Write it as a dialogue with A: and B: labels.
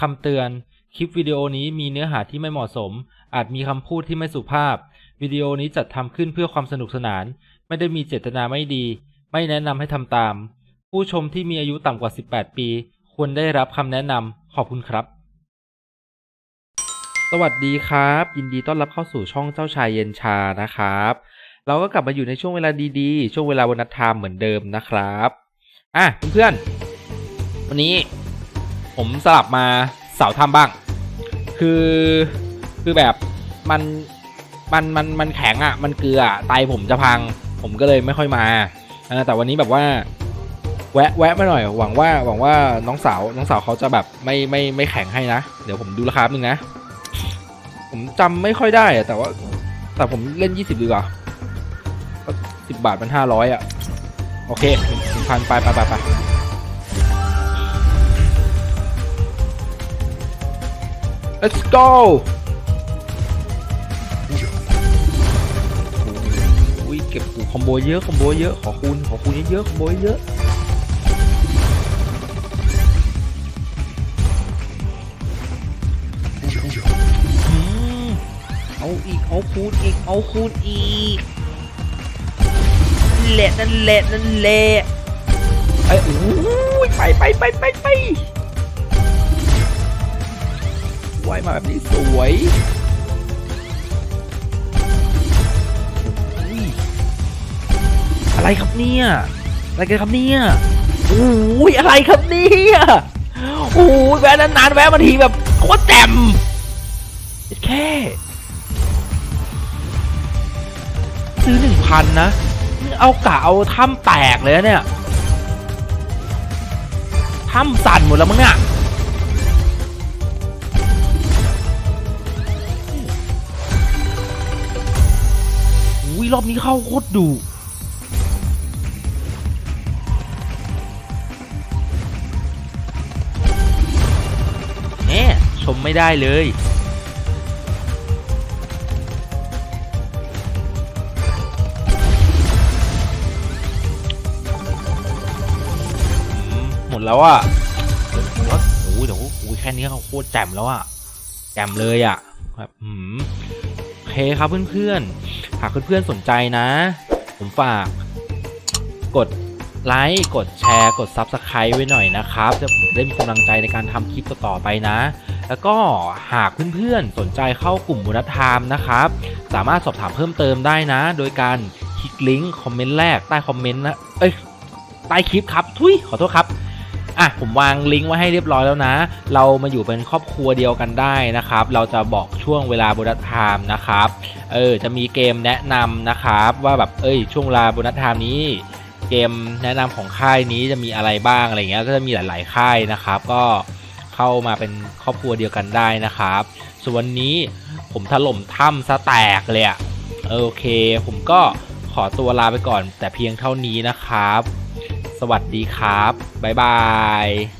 A: คำเตือน คลิปวิดีโอนี้มีเนื้อหาที่ไม่เหมาะสม อาจมีคำพูดที่ไม่สุภาพ วิดีโอนี้จัดทำขึ้นเพื่อความสนุกสนาน ไม่ได้มีเจตนาไม่ดี ไม่แนะนำให้ทำตาม ผู้ชมที่มีอายุต่ำกว่า 18 ปี ควรได้รับคำแนะนำขอบคุณครับ สวัสดีครับ ยินดีต้อนรับเข้าสู่ช่องเจ้าชายเย็นชานะครับ เราก็กลับมาอยู่ในช่วงเวลาดีๆ ช่วงเวลาวันนัดไทม์เหมือนเดิมนะครับ อะเพื่อนๆวันนี้ ผมสลับมาเสาถ้ำบ้าง คือคือแบบมันมันมันมันแข็งอะ มันเกลืออะไตผมจะพัง ผมก็เลยไม่ค่อยมาแต่วันนี้แบบว่า แวะแวะมาหน่อย หวังว่าหวังว่าน้องสาวน้องสาวเขาจะแบบไม่ไม่ไม่แข็งให้นะ เดี๋ยวผมดูราคาแป๊บนึงนะ ผมจำไม่ค่อยได้อะแต่ว่า แต่ผมเล่น20ดีกว่าสิบบาทมันห้าร้อยอะ โอเคหนึ่งพันไปไปไปไป let's go อุ้ยเก็บคอมโบเยอะคอมโบเยอะขอคูณขอคูณเยอะๆคอมโบเยอะอืมเอาอีกเอาคูณอีกเอาคูณอีกนั่นแหละนั่นแหละนั่นแหละไอ้ยอู้ยไปไปไปไปไป ว่ายมาแบบนี้สวยอะไรครับเนี่ยอะไรกันครับเนี่ยโอ้ยอะไรครับเนี่ยโอ้ยแวะนานๆแวะมาทีแบบโคตรแจ่มแค่ซื้อหนึ่งพันนะนี่เอากะเอาถ้ำแตกเลยเนี่ยถ้ำสั่นหมดแล้วมั้งเนี่ย รอบนี้เข้าโคตรดุแหมชมไม่ได้เลยหมดแล้วอะว่าโอ้ยเดี๋ยวโอ้ยแค่นี้เขาโคตรแจ่มแล้วอะแจ่มเลยอะแบบอืม เคครับเพื่อนๆ หากเพื่อนๆสนใจนะ ผมฝาก กดไลค์กดแชร์กด Subscribe ไว้หน่อยนะครับ จะผมได้มีกำลังใจในการทำคลิปต่อๆไปนะ แล้วก็หากเพื่อนๆ สนใจเข้ากลุ่มบุญธรรมนะครับ สามารถสอบถามเพิ่มเติมได้นะ โดยการคลิกลิงก์คอมเมนต์แรกใต้คอมเมนต์นะ เอ้ย ใต้คลิปครับ ทุยขอโทษครับ อะผมวางลิงก์ไว้ให้เรียบร้อยแล้วนะ เรามาอยู่เป็นครอบครัวเดียวกันได้นะครับ เราจะบอกช่วงเวลาโบนัสไทม์นะครับเออจะมีเกมแนะนำนะครับว่าแบบเอ้ยช่วงเวลาโบนัสไทม์นี้เกมแนะนำของค่ายนี้จะมีอะไรบ้างอะไรเงี้ยก็จะมีหลาย ๆ ค่ายนะครับ ก็เข้ามาเป็นครอบครัวเดียวกันได้นะครับ ส่วนวันนี้ผมถล่มถ้ำซะแตกเลยอะโอเค ผมก็ขอตัวลาไปก่อนแต่เพียงเท่านี้นะครับ สวัสดีครับ บ๊ายบาย